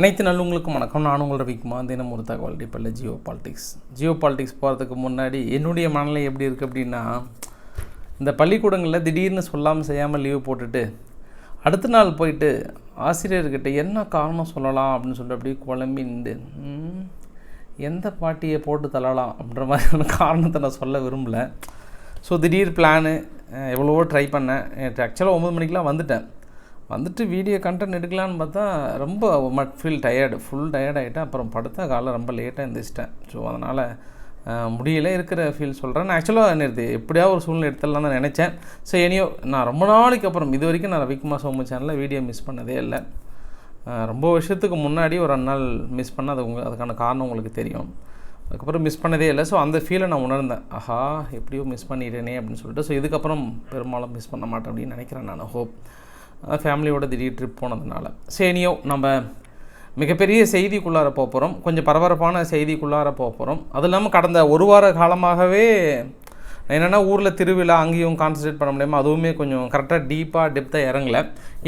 அனைத்து நல்லவங்களுக்கும் வணக்கம். நான் உங்கள் ரவிக்குமா தினம் ஒரு தகவல் இப்போ ஜியோ பாலிடிக்ஸ். ஜியோ பாலிடிக்ஸ் போகிறதுக்கு முன்னாடி என்னுடைய மனநிலை எப்படி இருக்குது அப்படின்னா இந்த பள்ளிக்கூடங்களில் திடீர்னு சொல்லாமல் செய்யாமல் லீவு போட்டுட்டு அடுத்த நாள் போயிட்டு ஆசிரியர்கிட்ட என்ன காரணம் சொல்லலாம் அப்படின்னு சொல்லிட்டு அப்படியே குழம்பி நின்று எந்த பாட்டியை போட்டு தள்ளலாம்? அப்படின்ற மாதிரியான காரணத்தை நான் சொல்ல விரும்பல. ஸோ திடீர் பிளானு எவ்வளவோ ட்ரை பண்ணேன். ஆக்சுவலாக ஒம்பது மணிக்கெலாம் வந்துட்டேன். வந்துட்டு வீடியோ கண்டென்ட் எடுக்கலான்னு பார்த்தா ரொம்ப மட் ஃபீல் டயர்டு ஃபுல் டயர்ட் ஆகிட்டேன் அப்புறம் படுத்தா காலைல ரொம்ப லேட்டாக எழுந்திரிச்சிட்டேன் ஸோ அதனால் முடியல இருக்கிற ஃபீல் சொல்கிறேன் நான் ஆக்சுவலாக நேற்று எப்படியாவது ஒரு சூழ்நிலை எடுத்துடலாம் தான் நினச்சேன். ஸோ எனியோ நான் ரொம்ப நாளைக்கு அப்புறம் இது வரைக்கும் நான் ரவிக்குமார் சோமு சேனலில் வீடியோ மிஸ் பண்ணதே இல்லை. ரொம்ப வருஷத்துக்கு முன்னாடி ஒரு ரெண்டு நாள் மிஸ் பண்ண அது உங்கள் அதுக்கான காரணம் உங்களுக்கு தெரியும். அதுக்கப்புறம் மிஸ் பண்ணதே இல்லை. ஸோ அந்த ஃபீலை நான் உணர்ந்தேன். ஆஹா எப்படியோ மிஸ் பண்ணிட்டேனே அப்படின்னு சொல்லிட்டு. ஸோ இதுக்கப்புறம் பெரும்பாலும் மிஸ் பண்ண மாட்டேன் அப்படின்னு நினைக்கிறேன் நான் ஹோப் ஃபேமிலியோட திடீர் ட்ரிப் போனதுனால. சேனியோ நம்ம மிகப்பெரிய செய்திக்குள்ளார போக போகிறோம் கொஞ்சம் பரபரப்பான செய்திக்குள்ளார போக போகிறோம் அது இல்லாமல் கடந்த ஒரு வார காலமாகவே என்னென்னா ஊரில் திருவிழா அங்கேயும் கான்சன்ட்ரேட் பண்ண முடியாமல் அதுவுமே கொஞ்சம் கரெக்டாக டீப்பாக டெப்த்தாக இறங்கல.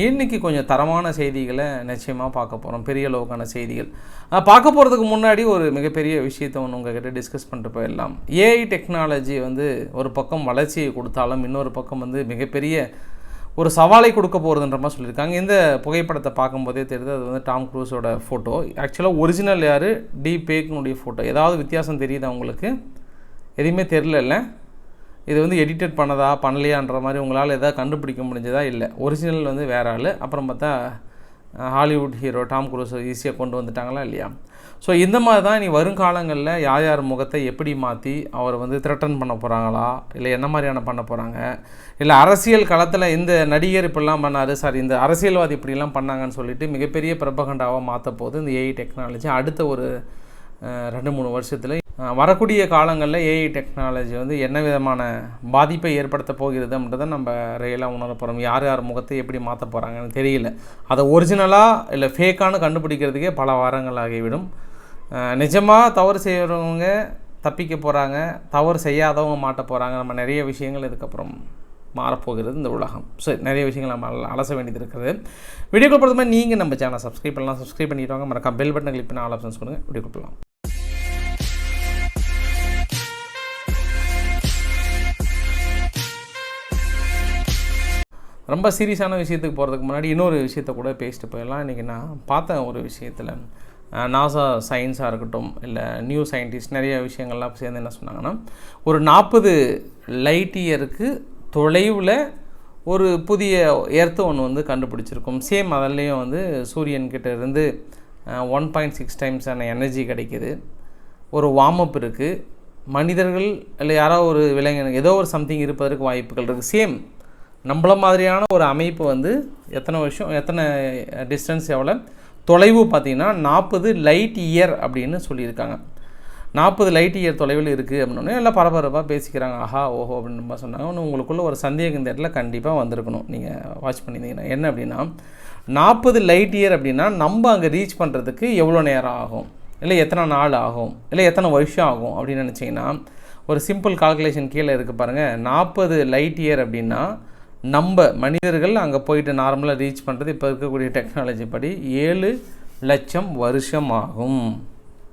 இன்றைக்கி கொஞ்சம் தரமான செய்திகளை நிச்சயமாக பார்க்க போகிறோம் பெரிய அளவுக்கான செய்திகள். பார்க்க போகிறதுக்கு முன்னாடி ஒரு மிகப்பெரிய விஷயத்தை ஒன்று உங்ககிட்ட டிஸ்கஸ் பண்ணிட்டு போயிடலாம். ஏஐ டெக்னாலஜி வந்து ஒரு பக்கம் வளர்ச்சியை கொடுத்தாலும் இன்னொரு பக்கம் வந்து மிகப்பெரிய ஒரு சவாலை கொடுக்க போகிறதுன்ற மாதிரி சொல்லியிருக்காங்க. இந்த புகைப்படத்தை பார்க்கும்போதே தெரியுது அது வந்து டாம் க்ரூஸோட ஃபோட்டோ ஆக்சுவலாக ஒரிஜினல் யார்? டி பேக்னுடைய ஃபோட்டோ ஏதாவது வித்தியாசம் தெரியுதா உங்களுக்கு? எதுவுமே தெரிலல்ல இது வந்து எடிட்டட் பண்ணதா பண்ணலையான்ற மாதிரி உங்களால் எதாவது கண்டுபிடிக்க முடிஞ்சதா? இல்லை. ஒரிஜினல் வந்து வேற ஆள். அப்புறம் பார்த்தா ஹாலிவுட் ஹீரோ டாம் குரூஸ் ஈஸியாக கொண்டு வந்துட்டாங்களா இல்லையா? ஸோ இந்த மாதிரி தான் இனி வருங்காலங்களில் யார் யார் முகத்தை எப்படி மாற்றி அவர் வந்து த்ரெட்டன் பண்ண போகிறாங்களா இல்லை என்ன மாதிரியான பண்ண போகிறாங்க இல்லை அரசியல் களத்தில் இந்த நடிகர் இப்படிலாம் பண்ணார் சாரி இந்த அரசியல்வாதி இப்படிலாம் பண்ணாங்கன்னு சொல்லிட்டு மிகப்பெரிய பிரபகண்டாவாக மாற்ற போது இந்த ஏஐ டெக்னாலஜி அடுத்த ஒரு ரெண்டு மூணு வருஷத்தில் வரக்கூடிய காலங்களில் ஏஐ டெக்னாலஜி வந்து என்ன விதமான பாதிப்பை ஏற்படுத்த போகிறது அப்படின்றத நம்ம ரியலாக உணர போகிறோம் யார் யார் முகத்தை எப்படி மாற்ற போகிறாங்கன்னு தெரியல. அதை ஒரிஜினலாக இல்லை ஃபேக்கானு கண்டுபிடிக்கிறதுக்கே பல வாரங்கள் ஆகிவிடும். நிஜமாக தவறு செய்கிறவங்க தப்பிக்க போகிறாங்க தவறு செய்யாதவங்க மாட்ட போகிறாங்க நம்ம நிறைய விஷயங்கள் இதுக்கப்புறம் மாறப்போகிறது இந்த உலகம். சரி நிறைய விஷயங்கள் நம்ம அல- அலச வேண்டியது இருக்குது. வீடியோக்குள் பொறுத்த மாதிரி நீங்கள் நம்ம சேனலை சப்ஸ்கிரைப் பண்ணலாம். சப்ஸ்கிரைப் பண்ணிட்டு வாங்க. மறக்காம பெல் பட்டன் கிளிக் பண்ணி ஆல் ஆப்ஷன்ஸ் கொடுங்க. வீடியோ கொடுக்கலாம் ரொம்ப சீரியஸான விஷயத்துக்கு போகிறதுக்கு முன்னாடி இன்னொரு விஷயத்த கூட பேசிட்டு போயிடலாம். இன்றைக்கி நான் பார்த்தேன் ஒரு விஷயத்தில். நாசா சயின்ஸாக இருக்கட்டும் இல்லை நியூ சயின்டிஸ்ட் நிறைய விஷயங்கள்லாம் சேர்ந்து என்ன சொன்னாங்கன்னா ஒரு நாற்பது லைட் இயருக்கு தொலைவில் ஒரு புதிய எர்த்து ஒன்று வந்து கண்டுபிடிச்சிருக்கும். சேம் அதிலையும் வந்து சூரியன்கிட்ட இருந்து ஒன் பாயிண்ட் சிக்ஸ் டைம்ஸான எனர்ஜி கிடைக்கிது. ஒரு வார்மப் இருக்குது மனிதர்கள் இல்லை யாரோ ஒரு விலங்கின ஏதோ ஒரு சம்திங் இருப்பதற்கு வாய்ப்புகள் இருக்குது சேம் நம்மள மாதிரியான ஒரு அமைப்பு வந்து எத்தனை வருஷம் எத்தனை டிஸ்டன்ஸ் எவ்வளோ தொலைவு பார்த்தீங்கன்னா நாற்பது லைட் இயர் அப்படின்னு சொல்லியிருக்காங்க. நாற்பது லைட் இயர் தொலைவில் இருக்குது அப்படின்னோடனே எல்லாம் பரபரப்பாக பேசிக்கிறாங்க. ஆஹா ஓஹோ அப்படின்னு சொன்னாங்க. ஒன்று உங்களுக்குள்ள ஒரு சந்தேகம் இந்த இடத்துல கண்டிப்பாக வந்திருக்கணும். நீங்கள் வாட்ச் பண்ணியிருந்தீங்கன்னா. என்ன அப்படின்னா நாற்பது லைட் இயர் அப்படின்னா நம்ம அங்கே ரீச் பண்ணுறதுக்கு எவ்வளோ நேரம் ஆகும்? இல்லை எத்தனை நாள் ஆகும்? இல்லை எத்தனை வருஷம் ஆகும்? அப்படின்னு நினச்சிங்கன்னா ஒரு சிம்பிள் கால்குலேஷன் கீழே இருக்குது பாருங்கள் நாற்பது லைட் இயர் அப்படின்னா நம்ம மனிதர்கள் அங்கே போயிட்டு நார்மலாக ரீச் பண்ணுறது இப்போ இருக்கக்கூடிய டெக்னாலஜி படி ஏழு லட்சம் வருஷம் ஆகும்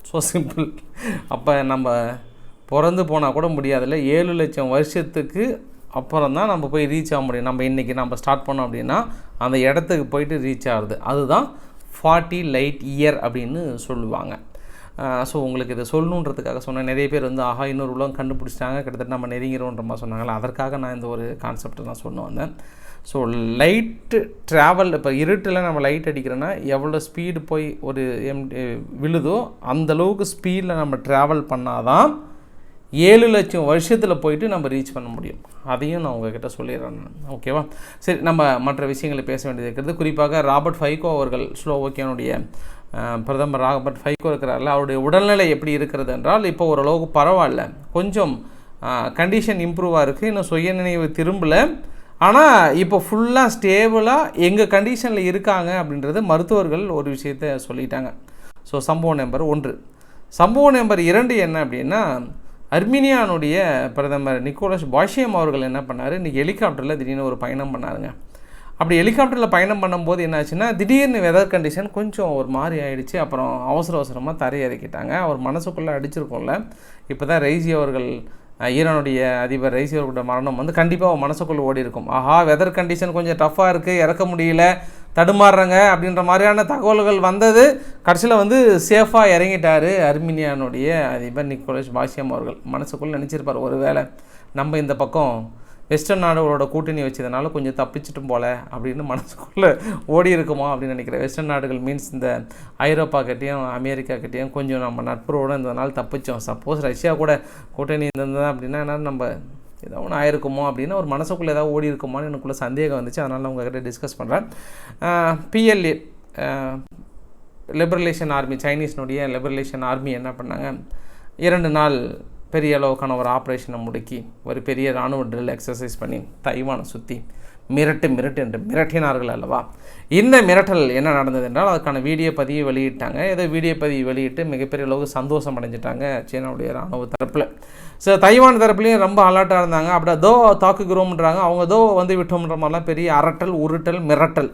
ஸோ சிம்பிள் அப்போ நம்ம பிறந்து போனால் கூட முடியாதுல்ல. ஏழு லட்சம் வருஷத்துக்கு அப்புறம் தான் நம்ம போய் ரீச் ஆக முடியும். நம்ம இன்றைக்கி நம்ம ஸ்டார்ட் பண்ணோம் அப்படின்னா அந்த இடத்துக்கு போயிட்டு ரீச் ஆகுது அதுதான் ஃபார்ட்டி லைட் இயர் அப்படின்னு சொல்லுவாங்க. ஸோ உங்களுக்கு இதை சொல்லணுன்றதுக்காக சொன்னேன். நிறைய பேர் வந்து ஆஹா இன்னொரு உலகம் கண்டுபிடிச்சிட்டாங்க கிட்டத்தட்ட நம்ம நெருங்கிறோன்ற மாதிரி சொன்னாங்களா அதற்காக நான் இந்த ஒரு கான்செப்டை நான் சொன்ன வந்தேன். ஸோ லைட்டு ட்ராவல் இப்போ இருட்டில் நம்ம லைட் அடிக்கிறோன்னா எவ்வளோ ஸ்பீடு போய் ஒரு எம் விழுதோ அந்த அளவுக்கு ஸ்பீடில் நம்ம ட்ராவல் பண்ணாதான் ஏழு லட்சம் வருஷத்தில் போயிட்டு நம்ம ரீச் பண்ண முடியும். அதையும் நான் உங்ககிட்ட சொல்லிடுறேன் ஓகேவா சரி நம்ம மற்ற விஷயங்களை பேச வேண்டியது இருக்கிறது குறிப்பாக ராபர்ட் ஃபைகோ அவர்கள் ஸ்லோ ஓகேனுடைய பிரதமர் ராபர்ட் ஃபைகோ இருக்கிறார்ல அவருடைய உடல்நிலை எப்படி இருக்கிறது என்றால் இப்போ ஓரளவுக்கு பரவாயில்ல. கொஞ்சம் கண்டிஷன் இம்ப்ரூவாக இருக்குது இன்னும் சுய நினைவு திரும்பலை. ஆனால் இப்போ ஃபுல்லாக ஸ்டேபிளாக எங்கள் கண்டிஷனில் இருக்காங்க அப்படின்றது மருத்துவர்கள் ஒரு விஷயத்த சொல்லிட்டாங்க. ஸோ சம்பவம் நம்பர் ஒன்று. சம்பவ நம்பர் இரண்டு என்ன அப்படின்னா அர்மீனியானுடைய பிரதமர் நிக்கோலஸ் பாஷியம் அவர்கள் என்ன பண்ணார்? இன்றைக்கி ஹெலிகாப்டரில் திடீர்னு ஒரு பயணம் பண்ணாருங்க. அப்படி ஹெலிகாப்டரில் பயணம் பண்ணும்போது என்னாச்சுன்னா திடீர்னு வெதர் கண்டிஷன் கொஞ்சம் ஒரு மாதிரி ஆயிடுச்சு. அப்புறம் அவசர அவசரமாக தரையிறக்கிட்டாங்க அவர் மனசுக்குள்ளே அடிச்சிருக்கோம்ல. இப்போ தான் ரைசி அவர்கள் ஈரானுடைய அதிபர் ரைசி அவர்களோட மரணம் வந்து கண்டிப்பாக அவன் மனசுக்குள்ளே ஓடி இருக்கும். ஆஹா வெதர் கண்டிஷன் கொஞ்சம் டஃப்பாக இருக்குது இறக்க முடியல. தடுமாறுறாங்க அப்படின்ற மாதிரியான தகவல்கள் வந்தது. கடைசியில் வந்து சேஃபாக இறங்கிட்டார் அர்மீனியானுடைய அதிபர் நிக்கோலஸ் பாஷியம் அவர்கள். மனசுக்குள்ளே நினச்சிருப்பார் ஒருவேளை நம்ம இந்த பக்கம் வெஸ்டர்ன் நாடுகளோட கூட்டணி வச்சதுனால கொஞ்சம் தப்பிச்சிட்டும் போல அப்படின்னு மனசுக்குள்ளே ஓடி இருக்குமா அப்படின்னு நினைக்கிறேன். வெஸ்டர்ன் நாடுகள் மீன்ஸ் இந்த ஐரோப்பா கிட்டேயும் அமெரிக்கா கிட்டேயும் கொஞ்சம் நம்ம நட்புறவோடு இருந்ததுனால தப்பிச்சோம். சப்போஸ் ரஷ்யா கூட கூட்டணி இருந்தது அப்படின்னா என்ன நம்ம ஏதோ ஒன்று ஆயிருக்குமோ அப்படின்னு ஒரு மனசுக்குள்ளே ஏதாவது ஓடி இருக்குமான்னு எனக்குள்ளே சந்தேகம் வந்துச்சு. அதனால் உங்ககிட்ட டிஸ்கஸ் பண்ணுறேன் பிஎல்ஏ லிபரலேஷன் ஆர்மி சைனீஸ்னுடைய லிபரலேஷன் ஆர்மி என்ன பண்ணாங்க? இரண்டு நாள் பெரிய அளவுக்கான ஒரு ஆப்ரேஷனை முடுக்கி ஒரு பெரிய இராணுவ ட்ரில் எக்ஸசைஸ் பண்ணி தைவானை சுற்றி மிரட்டு மிரட்டு என்று மிரட்டினார்கள் அல்லவா? இந்த மிரட்டல் என்ன நடந்தது என்றால் அதுக்கான வீடியோ பதிவு வெளியிட்டாங்க. ஏதோ வீடியோ பதிவு வெளியிட்டு மிகப்பெரிய அளவுக்கு சந்தோஷம் அடைஞ்சிட்டாங்க சீனாவுடைய இராணுவ தரப்பில். ஸோ தைவான் தரப்புலையும் ரொம்ப அலர்ட்டாக இருந்தாங்க. அப்படியே தோ தாக்குகிறோம்ன்றாங்க. அவங்க தோ வந்து விட்டோம்ன்ற மாதிரிலாம் பெரிய அரட்டல் உருட்டல் மிரட்டல்.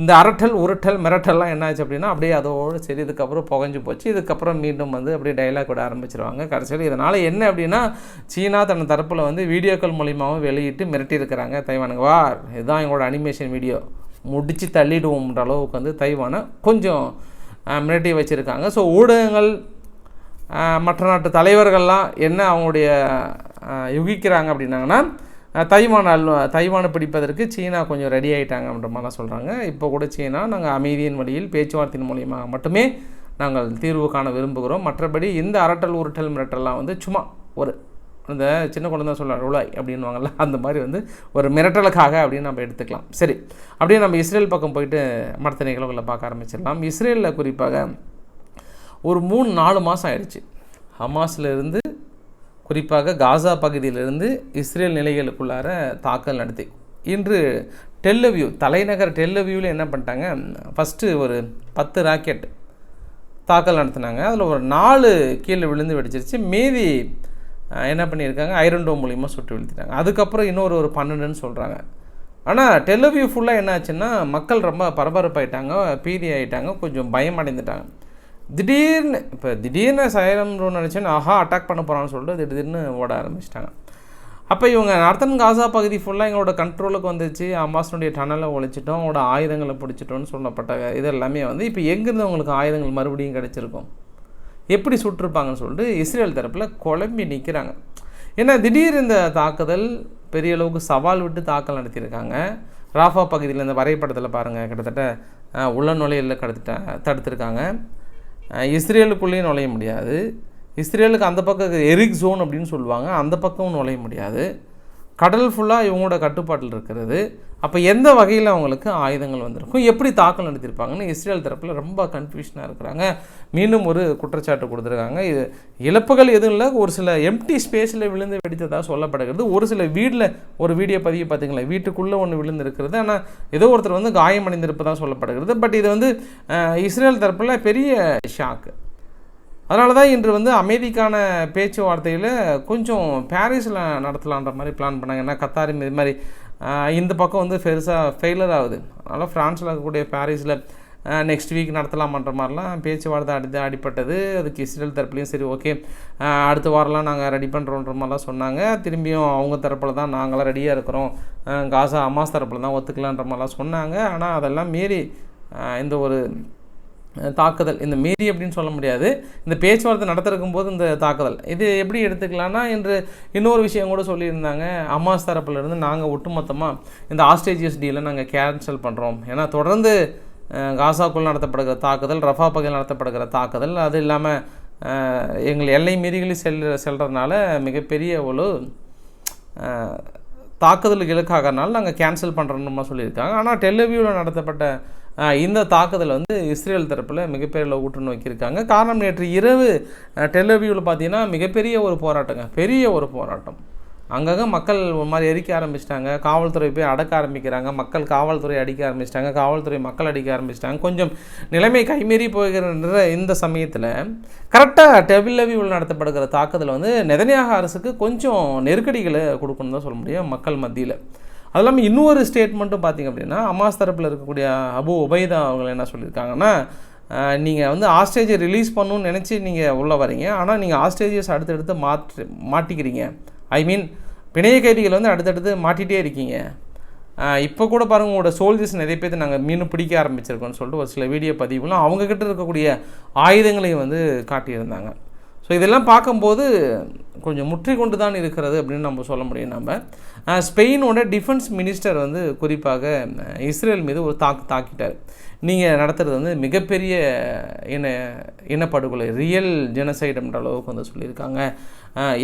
இந்த அரட்டல் உருட்டல் மிரட்டல்லாம் என்னாச்சு அப்படின்னா அப்படியே அதோடு சரி இதுக்கப்புறம் புகஞ்சு போச்சு. இதுக்கப்புறம் மீண்டும் வந்து அப்படியே டைலாக் விட ஆரம்பிச்சிருவாங்க. கடைசியில் இதனால் என்ன அப்படின்னா சீனா தன் தரப்பில் வந்து வீடியோக்கள் மூலியமாகவும் வெளியிட்டு மிரட்டியிருக்கிறாங்க தைவானுங்க. வா இதுதான் எங்களோட அனிமேஷன் வீடியோ முடித்து தள்ளிடுவோம்ன்ற அளவுக்கு வந்து தைவானை கொஞ்சம் மிரட்டி வச்சுருக்காங்க. ஸோ ஊடகங்கள் மற்ற நாட்டு தலைவர்கள்லாம் என்ன அவங்களுடைய யுகிக்கிறாங்க அப்படின்னாங்கன்னா தைவான் அல் தைவானை பிடிப்பதற்கு சீனா கொஞ்சம் ரெடி ஆகிட்டாங்க அப்படின்ற மாதிரிலாம் சொல்கிறாங்க இப்போ கூட சீனா நாங்கள் அமைதியின் வழியில் பேச்சுவார்த்தையின் மூலியமாக மட்டுமே நாங்கள் தீர்வு காண விரும்புகிறோம். மற்றபடி இந்த அரட்டல் உருட்டல் மிரட்டல்லாம் வந்து சும்மா ஒரு இந்த சின்ன குழந்தை சொல்ல உலாய் அப்படின்வாங்கல்ல அந்த மாதிரி வந்து ஒரு மிரட்டலுக்காக அப்படின்னு நம்ம எடுத்துக்கலாம். சரி அப்படியே நம்ம இஸ்ரேல் பக்கம் போயிட்டு மற்ற நிகழ்வுகளை பார்க்க ஆரம்பிச்சிடலாம். இஸ்ரேலில் குறிப்பாக ஒரு மூணு நாலு மாதம் ஆயிடுச்சு. ஹமாஸ்ல இருந்து குறிப்பாக காசா பகுதியிலிருந்து இஸ்ரேல் நிலைகளுக்குள்ளார தாக்கல் நடத்தி. இன்று டெல்லவியூ தலைநகர் டெல்லவியூவில் என்ன பண்ணிட்டாங்க? ஃபஸ்ட்டு ஒரு பத்து ராக்கெட் தாக்கல் நடத்தினாங்க. அதில் ஒரு நாலு கீழே விழுந்து வெடிச்சிருச்சு. மீதி என்ன பண்ணியிருக்காங்க? ஐரன் டோம் மூலியமாக சுட்டு வீழ்த்திட்டாங்க. அதுக்கப்புறம் இன்னொரு ஒரு பன்னெண்டுன்னு சொல்கிறாங்க ஆனால் டெல்லவியூ ஃபுல்லாக என்ன ஆச்சுன்னா மக்கள் ரொம்ப பரபரப்பாயிட்டாங்க பீதி ஆகிட்டாங்க கொஞ்சம் பயம் அடைந்துட்டாங்க திடீர்னு இப்போ திடீர்னு சைரம் நினச்சேன்னு ஆஹா அட்டாக் பண்ண போகிறான்னு சொல்லிட்டு திடீர்னு ஓட ஆரம்பிச்சிட்டாங்க. அப்போ இவங்க நார்த்தன் காசா பகுதி ஃபுல்லாக எங்களோட கண்ட்ரோலுக்கு வந்துச்சு. அம்பாசனுடைய டனலை ஒழிச்சிட்டோம். அவங்களோட ஆயுதங்களை பிடிச்சிட்டோம்னு சொல்லப்பட்ட இது எல்லாமே வந்து இப்போ எங்கேருந்து அவங்களுக்கு ஆயுதங்கள் மறுபடியும் கிடச்சிருக்கும்? எப்படி சுட்டிருப்பாங்கன்னு சொல்லிட்டு இஸ்ரேல் தரப்பில் குழம்பி நிற்கிறாங்க ஏன்னா திடீர் இந்த தாக்குதல் பெரிய அளவுக்கு சவால் விட்டு தாக்கல் நடத்தியிருக்காங்க. ராஃபா பகுதியில் இந்த வரைபடத்தில் பாருங்கள் கிட்டத்தட்ட உள்ள நுழையில் கடத்திட்ட தடுத்திருக்காங்க. இஸ்ரேலுக்குள்ளேயும் நுழைய முடியாது. இஸ்ரேலுக்கு அந்த பக்கம் எரிக் ஜோன் அப்படின்னு சொல்லுவாங்க. அந்த பக்கமும் நுழைய முடியாது. கடல் ஃபுல்லாக இவங்களோட கட்டுப்பாட்டில் இருக்கிறது. அப்போ எந்த வகையில் அவங்களுக்கு ஆயுதங்கள் வந்திருக்கும்? எப்படி தாக்கல் நடத்தியிருப்பாங்கன்னு இஸ்ரேல் தரப்பில் ரொம்ப கன்ஃபியூஷனாக இருக்கிறாங்க. மீண்டும் ஒரு குற்றச்சாட்டு கொடுத்துருக்காங்க. இது இழப்புகள் எதுவும் இல்லை. ஒரு சில எம்டி ஸ்பேஸில் விழுந்து வெடித்ததாக சொல்லப்படுகிறது. ஒரு சில வீட்டில் ஒரு வீடியோ பதிவு பார்த்தீங்களா? வீட்டுக்குள்ளே ஒன்று விழுந்து இருக்கிறது ஆனால் ஏதோ ஒருத்தர் வந்து காயமடைந்திருப்பதாக சொல்லப்படுகிறது. பட் இது வந்து இஸ்ரேல் தரப்பில் பெரிய ஷாக்கு அதனால தான் இன்று வந்து அமைதிக்கான பேச்சுவார்த்தையில் கொஞ்சம் பாரிஸில் நடத்தலான்ற மாதிரி பிளான் பண்ணாங்க. ஏன்னா கத்தாரி இது மாதிரி இந்த பக்கம் வந்து பெருசாக ஃபெயிலர் ஆகுது. அதனால் ஃப்ரான்ஸில் இருக்கக்கூடிய பாரிஸில் நெக்ஸ்ட் வீக் நடத்தலாமன்ற மாதிரிலாம் பேச்சுவார்த்தை அடி அடிப்பட்டது அதுக்கு இஸ்ரேல் தரப்புலையும் சரி ஓகே அடுத்த வாரம்லாம் நாங்கள் ரெடி பண்ணுறோன்ற மாதிரிலாம் சொன்னாங்க. திரும்பியும் அவங்க தரப்பில் தான் நாங்களாம் ரெடியாக இருக்கிறோம். காசா அம்மாஸ் தரப்பில் தான் ஒத்துக்கலான்ற மாதிரிலாம் சொன்னாங்க. ஆனால் அதெல்லாம் மீறி இந்த ஒரு தாக்குதல். இந்த மீறி அப்படின்னு சொல்ல முடியாது. இந்த பேச்சுவார்த்தை நடத்திருக்கும் போது இந்த தாக்குதல். இது எப்படி எடுத்துக்கலாம்னா இன்று இன்னொரு விஷயம் கூட சொல்லியிருந்தாங்க. அம்மாஸ் தரப்புலேருந்து நாங்கள் ஒட்டுமொத்தமாக இந்த ஆஸ்ட்ரேஜியஸ் டீலை நாங்கள் கேன்சல் பண்ணுறோம் ஏன்னா தொடர்ந்து காசாக்குள் நடத்தப்படுகிற தாக்குதல் ரஃபா பகுதியில் நடத்தப்படுகிற தாக்குதல் அது இல்லாமல் எங்கள் எல்லை மீறிகளில் செல் செல்கிறதுனால மிகப்பெரிய ஒரு தாக்குதலுக்கு இலக்காகறனால நாங்கள் கேன்சல் பண்ணுறோம்னு சொல்லியிருக்காங்க. ஆனால் டெலிவியூவில் நடத்தப்பட்ட இந்த தாக்குதல் வந்து இஸ்ரேல் தரப்பில் மிகப்பெரிய அளவு ஊற்று நோக்கியிருக்காங்க. காரணம் நேற்று இரவு டெலிவியூவில் பார்த்தீங்கன்னா மிகப்பெரிய ஒரு போராட்டங்க. பெரிய ஒரு போராட்டம். அங்கங்கே மக்கள் ஒரு மாதிரி எரிக்க ஆரம்பிச்சிட்டாங்க. காவல்துறை போய் அடக்க ஆரம்பிக்கிறாங்க. மக்கள் காவல்துறை அடிக்க ஆரம்பிச்சிட்டாங்க. காவல்துறை மக்கள் அடிக்க ஆரம்பிச்சிட்டாங்க. கொஞ்சம் நிலைமை கைமீறி போகிற இந்த சமயத்தில் கரெக்டாக டெவிலவியூவில் நடத்தப்படுகிற தாக்குதல் வந்து நெதனியாக அரசுக்கு கொஞ்சம் நெருக்கடிகளை கொடுக்கணும் தான் சொல்ல முடியும் மக்கள் மத்தியில். அது இல்லாமல் இன்னொரு ஸ்டேட்மெண்ட்டும் பார்த்திங்க அப்படின்னா அமாஸ் தரப்பில் இருக்கக்கூடிய அபு உபைதா அவங்க என்ன சொல்லியிருக்காங்கன்னா நீங்கள் வந்து ஆஸ்டேஜை ரிலீஸ் பண்ணணும்னு நினச்சி நீங்கள் உள்ளே வரீங்க. ஆனால் நீங்கள் ஆஸ்டேஜஸ் அடுத்தடுத்து மாற்று மாட்டிக்கிறீங்க. ஐ மீன் பிணைய கைதிகள் வந்து அடுத்தடுத்து மாட்டிகிட்டே இருக்கீங்க. இப்போ கூட பாருங்கள் உங்களோட சோல்ஜர்ஸ் நிறைய பேர் நாங்கள் மீன் பிடிக்க ஆரம்பிச்சிருக்கோம்னு சொல்லிட்டு ஒரு சில வீடியோ பதிவுலாம் அவங்கக்கிட்ட இருக்கக்கூடிய ஆயுதங்களையும் வந்து காட்டியிருந்தாங்க. ஸோ இதெல்லாம் பார்க்கும்போது கொஞ்சம் முற்றி கொண்டு தான் இருக்கிறது அப்படின்னு நம்ம சொல்ல முடியும் நம்ம. ஸ்பெயினோட டிஃபென்ஸ் மினிஸ்டர் வந்து குறிப்பாக இஸ்ரேல் மீது ஒரு தாக்கு தாக்கிட்டார். நீங்கள் நடத்துகிறது வந்து மிகப்பெரிய இன இனப்படுகொலை ரியல் ஜெனசைடுன்ற அளவுக்கு வந்து சொல்லியிருக்காங்க.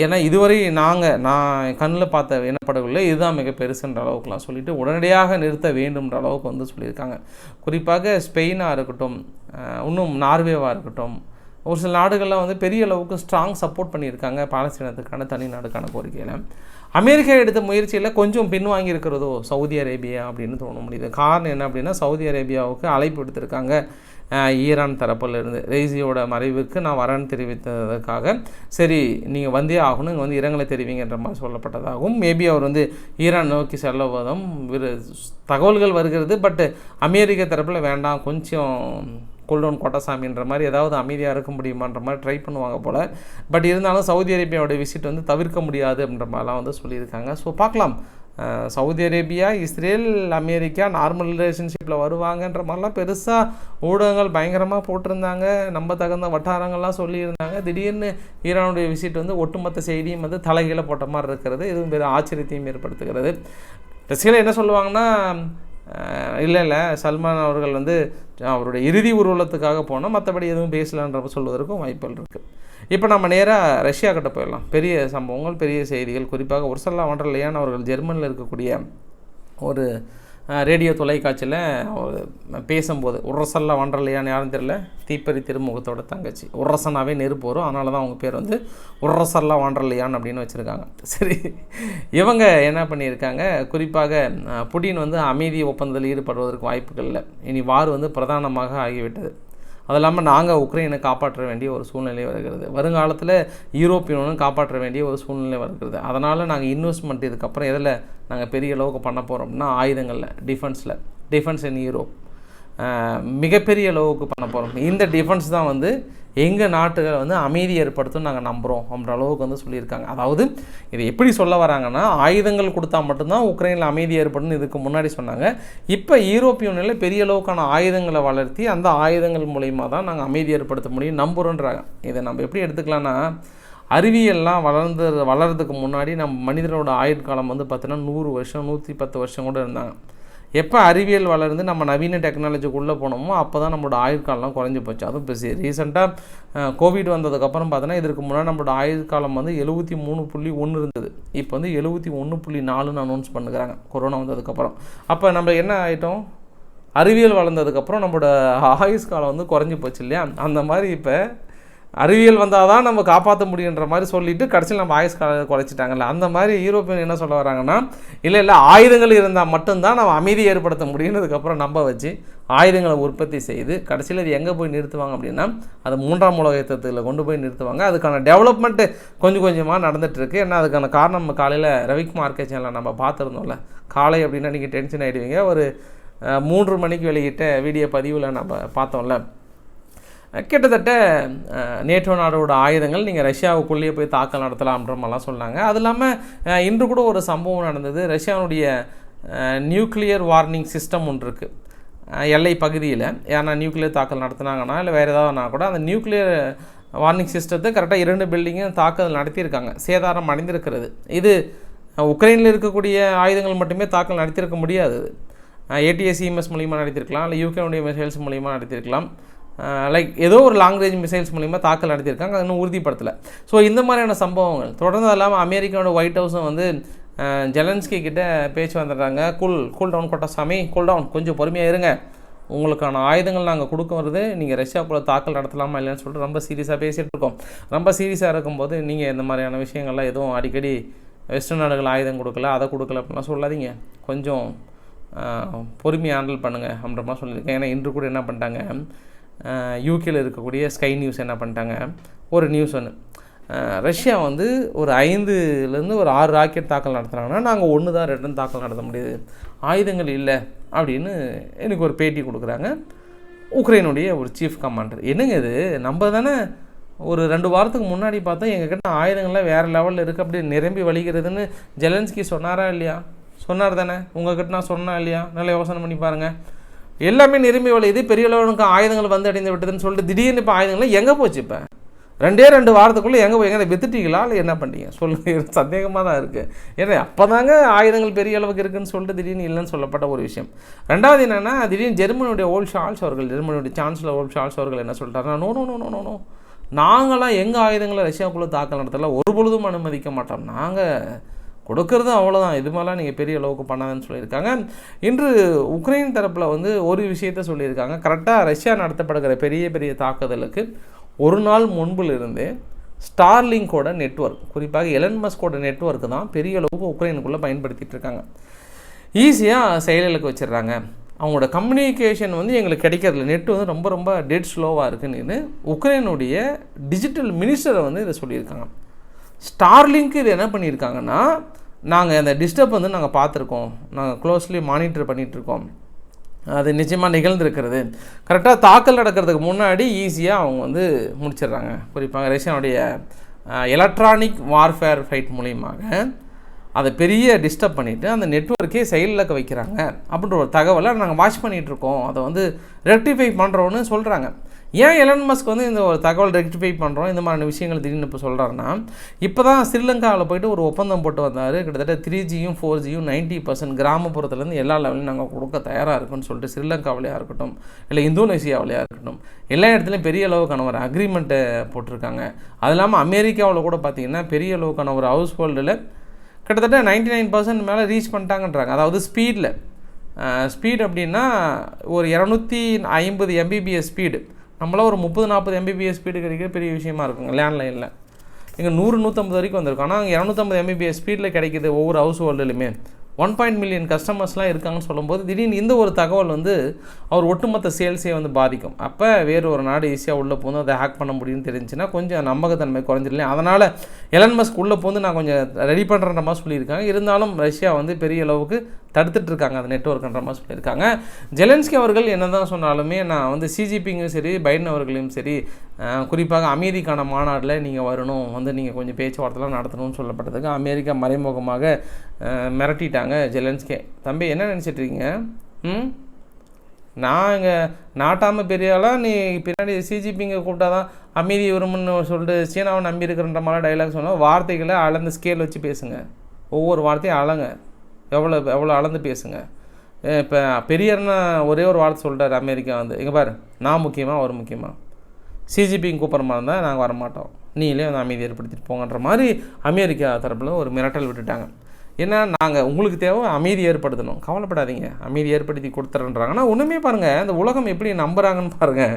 ஏன்னா இதுவரை நாங்கள் நான் கண்ணில் பார்த்த இனப்படுகொலை இதுதான் மிக பெருசுன்ற அளவுக்குலாம் சொல்லிவிட்டு உடனடியாக நிறுத்த வேண்டும்ன்ற அளவுக்கு வந்து சொல்லியிருக்காங்க. குறிப்பாக ஸ்பெயினாக இருக்கட்டும் இன்னும் நார்வேவாக இருக்கட்டும் ஒரு சில நாடுகள்லாம் வந்து பெரிய அளவுக்கு ஸ்ட்ராங் சப்போர்ட் பண்ணியிருக்காங்க பாலஸ்தீனத்துக்கான தனி நாடுக்கான கோரிக்கையில். அமெரிக்கா எடுத்த முயற்சியில் கொஞ்சம் பின்வாங்கி இருக்கிறதோ சவுதி அரேபியா அப்படின்னு தோண முடியுது. காரணம் என்ன அப்படின்னா சவுதி அரேபியாவுக்கு அழைப்பு எடுத்திருக்காங்க ஈரான் தரப்பில் இருந்து. ரெய்சியோட மறைவுக்கு நான் வரேன்னு தெரிவித்ததுக்காக சரி நீங்கள் வந்தே ஆகணும் இங்கே வந்து இரங்கலை தெரிவிங்கன்ற மாதிரி சொல்லப்பட்டதாகவும் மேபி அவர் வந்து ஈரான் நோக்கி செல்லவதும் தகவல்கள் வருகிறது பட் அமெரிக்க தரப்பில் வேண்டாம் கொஞ்சம் கொல்டோன் கோட்டசாமின்ற மாதிரி ஏதாவது அமைதியாக இருக்க முடியுமான்ற மாதிரி ட்ரை பண்ணுவாங்க போல். பட் இருந்தாலும் சவுதி அரேபியாவோட விசிட் வந்து தவிர்க்க முடியாது அப்படின்ற மாதிரிலாம் வந்து சொல்லியிருக்காங்க. ஸோ பார்க்கலாம். Saudi Arabia Israel America normal ரிலேஷன்ஷிப்பில் வருவாங்கன்ற மாதிரிலாம் பெருசாக ஊடகங்கள் பயங்கரமாக போட்டிருந்தாங்க. நம்ம தகுந்த வட்டாரங்கள்லாம் சொல்லியிருந்தாங்க. திடீர்னு ஈரானுடைய விசிட் வந்து ஒட்டுமொத்த செய்தியும் வந்து தலைகீழ போட்ட மாதிரி இருக்கிறது. இதுவும் பெரிய ஆச்சரியத்தையும் ஏற்படுத்துகிறது. ரசிகர்கள் என்ன சொல்லுவாங்கன்னா இல்லை இல்லை சல்மான் அவர்கள் வந்து அவருடைய இறுதி ஊர்வலத்துக்காக போனால் மற்றபடி எதுவும் பேசலான்ற சொல்வதற்கும் வாய்ப்புகள் இருக்குது இப்போ நம்ம நேராக ரஷ்யா கிட்ட போயிடலாம். பெரிய சம்பவங்கள் பெரிய செய்திகள். குறிப்பாக உர்சல்லா வண்டர்லையான் அவர்கள் ஜெர்மனியில் இருக்கக்கூடிய ஒரு ரேடியோ தொலைக்காட்சியில் பேசும்போது உரசல்லா வண்டலையான்னு யாரும் தெரியல. தீப்பறி திருமுகத்தோட தங்கச்சி. உரசனாவே நெருப்பு வரும். அதனால தான் அவங்க பேர் வந்து உரசல்லா வாண்டர்லையான் அப்படின்னு வச்சுருக்காங்க. சரி. இவங்க என்ன பண்ணியிருக்காங்க? குறிப்பாக புடின் வந்து அமைதி ஒப்பந்தத்தில் ஈடுபடுவதற்கு வாய்ப்புகள் இல்லை. இனி வார் வந்து பிரதானமாக ஆகிவிட்டது. அது இல்லாமல் நாங்கள் உக்ரைனை காப்பாற்ற வேண்டிய ஒரு சூழ்நிலை வருகிறது. வருங்காலத்தில் யூரோப்பியனும் காப்பாற்ற வேண்டிய ஒரு சூழ்நிலை வருகிறது. அதனால் நாங்கள் இன்வெஸ்ட்மெண்ட் இதுக்கப்புறம் எதில் நாங்கள் பெரிய அளவுக்கு பண்ண போகிறோம்னா ஆயுதங்களில் டிஃபென்ஸில் டிஃபென்ஸ் இன் யூரோப் மிகப்பெரிய அளவுக்கு பண்ண போகிறோம் இந்த டிஃபென்ஸ் தான் வந்து எங்கள் நாட்டுகளை வந்து அமைதி ஏற்படுத்தும் நாங்கள் நம்புகிறோம் அப்படின்ற அளவுக்கு வந்து சொல்லியிருக்காங்க. அதாவது இதை எப்படி சொல்ல வராங்கன்னா ஆயுதங்கள் கொடுத்தா மட்டும்தான் உக்ரைனில் அமைதி ஏற்படும் இதுக்கு முன்னாடி சொன்னாங்க. இப்போ யூரோப்பிய பெரிய அளவுக்கான ஆயுதங்களை வளர்த்தி அந்த ஆயுதங்கள் மூலிமா தான் நாங்கள் அமைதி ஏற்படுத்த முடியும் நம்புகிறோன்றாங்க இதை நம்ம எப்படி எடுத்துக்கலாம்னா அறிவியல்லாம் வளர்ந்து வளர்கிறதுக்கு முன்னாடி நம்ம மனிதனோட ஆயுட்காலம் வந்து பார்த்திங்கன்னா நூறு வருஷம் நூற்றி பத்து வருஷம் கூட இருந்தாங்க. எப்போ அறிவியல் வளர்ந்து நம்ம நவீன டெக்னாலஜிக்குள்ளே போனோமோ அப்போ தான் நம்மளோட ஆயுட்காலம் குறைஞ்சி போச்சு. அதுவும் இப்போ ரீசெண்டாக கோவிட் வந்ததுக்கப்புறம் பார்த்தோன்னா இதற்கு முன்னாடி நம்மளோட ஆயுட்காலம் வந்து எழுபத்தி மூணு புள்ளி ஒன்று இருந்தது. இப்போ வந்து எழுபத்தி ஒன்று புள்ளி நாலுன்னு அனௌன்ஸ் பண்ணுறாங்க கொரோனா வந்ததுக்கப்புறம் அப்போ நம்ம என்ன ஆகிட்டோம் அறிவியல் வளர்ந்ததுக்கப்புறம் நம்மளோட ஆயுஷ் காலம் வந்து குறைஞ்சி போச்சு இல்லையா? அந்த மாதிரி இப்போ அறிவியல் வந்தால் தான் நம்ம காப்பாற்ற முடியுன்ற மாதிரி சொல்லிவிட்டு கடைசியில் நம்ம ஆயுஷ் குறைச்சிட்டாங்கல்ல. அந்த மாதிரி யூரோப்பியன் என்ன சொல்ல வராங்கன்னா இல்லை இல்லை ஆயுதங்கள் இருந்தால் மட்டும்தான் நம்ம அமைதி ஏற்படுத்த முடியுன்றதுக்கப்புறம் நம்ப வச்சு ஆயுதங்களை உற்பத்தி செய்து கடைசியில் இது எங்கே போய் நிறுத்துவாங்க அப்படின்னா அது மூன்றாம் உலக யுத்தத்தில் கொண்டு போய் நிறுத்துவாங்க. அதுக்கான டெவலப்மெண்ட்டு கொஞ்சம் கொஞ்சமாக நடந்துகிட்ருக்கு ஏன்னா அதுக்கான காரணம் நம்ம காலையில் ரவிக்குமார் சேனலில் நம்ம பார்த்துருந்தோம்ல. காலை அப்படின்னா நீங்கள் டென்ஷன் ஆகிடுவீங்க ஒரு மூன்று மணிக்கு வெளியிட்ட வீடியோ பதிவில் நம்ம பார்த்தோம்ல. கிட்டத்தட்ட நேட்டோ நாடோட ஆயுதங்கள் நீங்கள் ரஷ்யாவுக்குள்ளேயே போய் தாக்கல் நடத்தலாம்ன்றமெல்லாம் சொன்னாங்க. அது இல்லாமல் இன்று கூட ஒரு சம்பவம் நடந்தது. ரஷ்யாவுடைய நியூக்ளியர் வார்னிங் சிஸ்டம் ஒன்று இருக்குது எல்லை பகுதியில். ஏன்னா நியூக்ளியர் தாக்கல் நடத்துனாங்கன்னா இல்லை வேறு ஏதாவதுனா கூட அந்த நியூக்ளியர் வார்னிங் சிஸ்டத்தை கரெக்டாக இரண்டு பில்டிங்கும் தாக்குதல் நடத்தியிருக்காங்க. சேதாரம் அடைந்திருக்கிறது. இது உக்ரைனில் இருக்கக்கூடிய ஆயுதங்கள் மட்டுமே தாக்கல் நடத்தியிருக்க முடியாது. ஏடிஎஸ்இஎம்எஸ் மூலிமா நடத்தியிருக்கலாம். இல்லை யூகேனுடைய மிசைல்ஸ் மூலியமாக நடத்தியிருக்கலாம். லைக் ஏதோ ஒரு லாங் ரேஞ்ச் மிசைல்ஸ் மூலிமா தாக்கல் நடத்தியிருக்காங்க அது இன்னும் உறுதிப்படுத்தலை. ஸோ இந்த மாதிரியான சம்பவங்கள் தொடர்ந்து இல்லாமல் அமெரிக்காவோட ஒயிட் ஹவுஸும் வந்து ஜெலன்ஸ்கி கிட்ட பேச்சு வந்துடுறாங்க. கூல் கூல் டவுன் கொட்டசாமி கூல் டவுன் கொஞ்சம் பொறுமையாக இருங்க. உங்களுக்கான ஆயுதங்கள் நாங்கள் கொடுக்க வருது. நீங்கள் ரஷ்யாக்குள்ளே தாக்கல் நடத்தலாமா இல்லைன்னு சொல்லிட்டு ரொம்ப சீரியஸாக பேசிகிட்டு இருக்கோம். ரொம்ப சீரியஸாக இருக்கும்போது நீங்கள் இந்த மாதிரியான விஷயங்கள்லாம் எதுவும் அடிக்கடி வெஸ்டர்ன் நாடுகள் ஆயுதம் கொடுக்கல அதை கொடுக்கல அப்படிலாம் சொல்லாதீங்க. கொஞ்சம் பொறுமையாக ஹேண்டில் பண்ணுங்கள் அப்படின்ற மாதிரி சொல்லியிருக்கேன். ஏன்னா இன்று கூட என்ன பண்ணிட்டாங்க? யூகேயில் இருக்கக்கூடிய ஸ்கை நியூஸ் என்ன பண்ணிட்டாங்க? ஒரு நியூஸ் ஒன்று ரஷ்யா வந்து ஒரு ஐந்துலேருந்து ஒரு ஆறு ராக்கெட் தாக்கல் நடத்துனாங்கன்னா நாங்கள் ஒன்று தான் ரிட்டன் தாக்கல் நடத்த முடியுது. ஆயுதங்கள் இல்லை அப்படின்னு எனக்கு ஒரு பேட்டி கொடுக்குறாங்க. உக்ரைனுடைய ஒரு சீஃப் கமாண்டர் என்னங்க இது? நம்ம தானே ஒரு ரெண்டு வாரத்துக்கு முன்னாடி பார்த்தா எங்ககிட்ட ஆயுதங்கள்லாம் வேறு லெவலில் இருக்குது அப்படி நிரம்பி வழிகிறதுன்னு ஜெலன்ஸ்கி சொன்னாரா இல்லையா? சொன்னார் தானே. உங்ககிட்ட நான் சொன்னா இல்லையா? நல்லா யோசனை பண்ணி பாருங்கள் எல்லாமே நிரம்பி வழியுது. பெரிய அளவுக்கு ஆயுதங்கள் வந்து அடைந்து விட்டதுன்னு சொல்லிட்டு திடீர்னு இப்போ ஆயுதங்கள்லாம் எங்கே போச்சு இப்போ? ரெண்டே ரெண்டு வாரத்துக்குள்ளே எங்கே போய் எங்கே வித்துட்டீங்களா? இல்லை என்ன பண்ணீங்க சொல்லுங்க. சந்தேகமாக தான் இருக்குது ஏன்னா அப்போ தாங்க ஆயுதங்கள் பெரிய அளவுக்கு இருக்குன்னு சொல்லிட்டு திடீர்னு இல்லைன்னு சொல்லப்பட்ட ஒரு விஷயம். ரெண்டாவது என்னென்னா திடீர்னு ஜெர்மனியுடைய ஓல்ட் ஷால்ஸ் அவர்கள் ஜெர்மனியுடைய சான்சலர் ஓல்ட் ஷால்ஸ் அவர்கள் என்ன சொல்லிட்டாருன்னா no no no no no no. நாங்களாம் எங்கள் ஆயுதங்களை ரஷ்யாவுக்குள்ளே தாக்கல் நடத்தல? ஒரு பொழுதும் அனுமதிக்க மாட்டோம். நாங்கள் கொடுக்கறது அவ்வளோதான் இது மாதிரிலாம் நீங்கள் பெரிய அளவுக்கு பண்ணாதுன்னு சொல்லியிருக்காங்க. இன்று உக்ரைன் தரப்பில் வந்து ஒரு விஷயத்த சொல்லியிருக்காங்க. கரெக்டாக ரஷ்யா நடத்தப்படுகிற பெரிய பெரிய தாக்குதலுக்கு ஒரு நாள் முன்பிலிருந்து ஸ்டார்லிங்கோட நெட்வொர்க் குறிப்பாக எலன் மஸ்கோட நெட்ஒர்க்கு தான் பெரிய அளவுக்கு உக்ரைனுக்குள்ளே பயன்படுத்திட்டு இருக்காங்க. ஈஸியாக செயலிழக்க வச்சிடுறாங்க. அவங்களோட கம்யூனிகேஷன் வந்து எங்களுக்கு கிடைக்கிறதுல நெட் வந்து ரொம்ப ரொம்ப டெட் ஸ்லோவாக இருக்குன்னு உக்ரைனுடைய டிஜிட்டல் மினிஸ்டரை வந்து இதை சொல்லியிருக்காங்க. ஸ்டார்லிங்க்கு இது என்ன பண்ணியிருக்காங்கன்னா நாங்கள் அந்த டிஸ்டர்ப் வந்து நாங்கள் பார்த்துருக்கோம். நாங்கள் க்ளோஸ்லி மானிட்டர் பண்ணிகிட்ருக்கோம் அது நிச்சயமாக நிகழ்ந்திருக்கிறது. கரெக்டாக தாக்கல் நடக்கிறதுக்கு முன்னாடி ஈஸியாக அவங்க வந்து முடிச்சிடுறாங்க. குறிப்பாக ரஷ்யாவுடைய எலக்ட்ரானிக் வார்ஃபேர் ஃபைட் மூலியமாக அதை பெரிய டிஸ்டர்ப் பண்ணிவிட்டு அந்த நெட்வொர்க்கே செயலிழக்க வைக்கிறாங்க. அப்படின்ற ஒரு தகவலை நாங்கள் வாட்ச் பண்ணிகிட்ருக்கோம் அதை வந்து ரெக்டிஃபை பண்ணுறோன்னு சொல்கிறாங்க ஏன் எலன் மஸ்க் வந்து இந்த ஒரு தகவல் ரெக்டிஃபை பண்ணுறோம் இந்த மாதிரியான விஷயங்கள் திடீர்னு இப்போ சொல்கிறாருன்னா இப்போ தான் ஸ்ரீலங்காவில் போயிட்டு ஒரு ஒப்பந்தம் போட்டு வந்தார். கிட்டத்தட்ட த்ரீ ஜியும் ஃபோர் ஜியும் நைன்ட்டி பர்சன்ட் கிராமப்புறத்துலேருந்து எல்லா லெவலையும் நாங்கள் கொடுக்க தயாராக இருக்குன்னு சொல்லிட்டு ஸ்ரீலங்காவிலையாக இருக்கட்டும் இல்லை இந்தோனேஷியாவிலையாக இருக்கட்டும் எல்லா இடத்துலையும் பெரிய அளவுக்கான ஒரு அக்ரிமெண்ட்டை போட்டிருக்காங்க. அது இல்லாமல் அமெரிக்காவில் கூட பார்த்திங்கன்னா பெரிய அளவுக்கான ஒரு ஹவுஸ் ஹோல்டில் கிட்டத்தட்ட நைன்டி நைன் பர்சன்ட் மேலே ரீச் பண்ணிட்டாங்கன்றாங்க. அதாவது ஸ்பீடில் ஸ்பீட் அப்படின்னா ஒரு இரநூத்தி ஐம்பது எம்பிபிஎஸ் ஸ்பீடு நம்மளாம் ஒரு முப்பது நாற்பது எம்பிபிஎஸ் ஸ்பீடு கிடைக்கிற பெரிய விஷயமா இருக்குங்க லேண்ட்லைனில் இங்கே நூறு நூற்றம்பது வரைக்கும் வந்திருக்கும். ஆனால் அங்கே இரநூத்தம்பது எம்பிபிஎஸ் ஸ்பீடில் கிடைக்கிது ஒவ்வொரு ஹவுஸ் ஹோல்டுலையுமே ஒன் பாயிண்ட் மில்லியன் கஸ்டமர்ஸ்லாம் இருக்காங்கன்னு சொல்லும்போது திடீர்னு இந்த ஒரு தகவல் வந்து அவர் ஒட்டுமொத்த சேல்ஸே வந்து பாதிக்கும். அப்போ வேறு ஒரு நாடு ஈஸியாக உள்ளே போந்து அதை ஹேக் பண்ண முடியும்னு தெரிஞ்சுன்னா கொஞ்சம் நம்பகத்தன்மை குறைஞ்சிடலையும் அதனால் எலன் மஸ்க் உள்ளே போந்து நான் கொஞ்சம் ரெடி பண்ணுறன்ற மாதிரி சொல்லியிருக்காங்க. இருந்தாலும் ரஷ்யா வந்து பெரிய அளவுக்கு தடுத்துட்டு இருக்காங்க அந்த நெட்ஒர்க்ன்ற மாதிரி சொல்லியிருக்காங்க. ஜெலன்ஸ்கி அவர்கள் என்ன தான் சொன்னாலுமே நான் வந்து சிஜிபிங்கும் சரி பைடன் அவர்களையும் சரி குறிப்பாக அமெரிக்கான மாநாட்டில் நீங்கள் வரணும் வந்து நீங்கள் கொஞ்சம் பேச்சுவார்த்தைலாம் நடத்தணும்னு சொல்லப்பட்டதுக்கு அமெரிக்கா மறைமுகமாக மிரட்டிட்டாங்க ஜெலன்ஸ்கே. தம்பி என்ன நினச்சிட்ருக்கீங்க? ம்? நான் இங்கே நாட்டாமல் பெரியாலாம் நீ பின்னாடி சிஜிபிங்க கூப்பிட்டா தான் அமைதி வரும்னு சொல்லிட்டு சீனாவை நம்பி இருக்கிறன்ற மாதிரி டைலாக் சொன்னால் வார்த்தைகளை அளந்து ஸ்கேல் வச்சு பேசுங்க. ஒவ்வொரு வார்த்தையும் அளங்க. எவ்வளோ எவ்வளோ அளந்து பேசுங்க. இப்போ பெரியர்னா ஒரே ஒரு வார்த்தை சொல்லிட்டார் அமெரிக்கா வந்து. இங்கே பாரு நான் முக்கியமாக அவர் முக்கியமாக சிஜிபிங்க கூப்பிட்ற இருந்தால் நாங்கள் வரமாட்டோம். நீங்களே வந்து அமைதி ஏற்படுத்திட்டு போங்கன்ற மாதிரி அமெரிக்கா தரப்பில் ஒரு மிரட்டல் விட்டுட்டாங்க. ஏன்னா நாங்கள் உங்களுக்கு தேவை அமைதி ஏற்படுத்தணும். கவலைப்படாதீங்க. அமைதி ஏற்படுத்தி கொடுத்துறன்றாங்கன்னா ஒன்றுமே பாருங்கள் இந்த உலகம் எப்படி நம்புகிறாங்கன்னு பாருங்கள்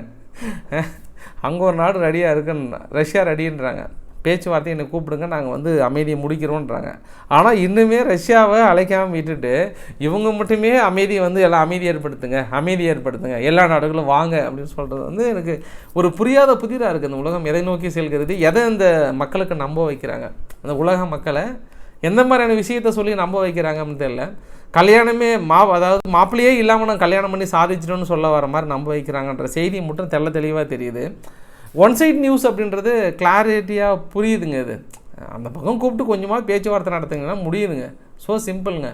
அங்கே ஒரு நாடு ரெடியாக இருக்குன்னு ரஷ்யா ரெடின்றாங்க பேச்சுவார்த்தை என்னை கூப்பிடுங்க நாங்கள் வந்து அமைதியை முடிக்கிறோன்றாங்க ஆனால் இன்னுமே ரஷ்யாவை அழைக்காமல் விட்டுட்டு இவங்க மட்டுமே அமைதியை வந்து எல்லாம் அமைதி ஏற்படுத்துங்க அமைதி ஏற்படுத்துங்க எல்லா நாடுகளும் வாங்க அப்படின்னு சொல்கிறது வந்து எனக்கு ஒரு புரியாத புதிராக இருக்குது இந்த உலகம். எதை நோக்கி செல்கிறது? எதை இந்த மக்களுக்கு நம்ப வைக்கிறாங்க? அந்த உலக மக்களை எந்த மாதிரியான விஷயத்த சொல்லி நம்ப வைக்கிறாங்கன்னு தெரியல. கல்யாணமே மா அதாவது மாப்பிள்ளையே இல்லாமல் நான் கல்யாணம் பண்ணி சாதிச்சிட்டோன்னு சொல்ல வர மாதிரி நம்ப வைக்கிறாங்கன்ற செய்தி மட்டும் தெள்ள தெளிவாக தெரியுது. ஒன் சைட் நியூஸ் அப்படின்றது கிளாரிட்டியாக புரியுதுங்க இது. அந்த பக்கம் கூப்பிட்டு கொஞ்சமாக பேச்சுவார்த்தை நடத்துங்கன்னா முடியுதுங்க. ஸோ சிம்பிளுங்க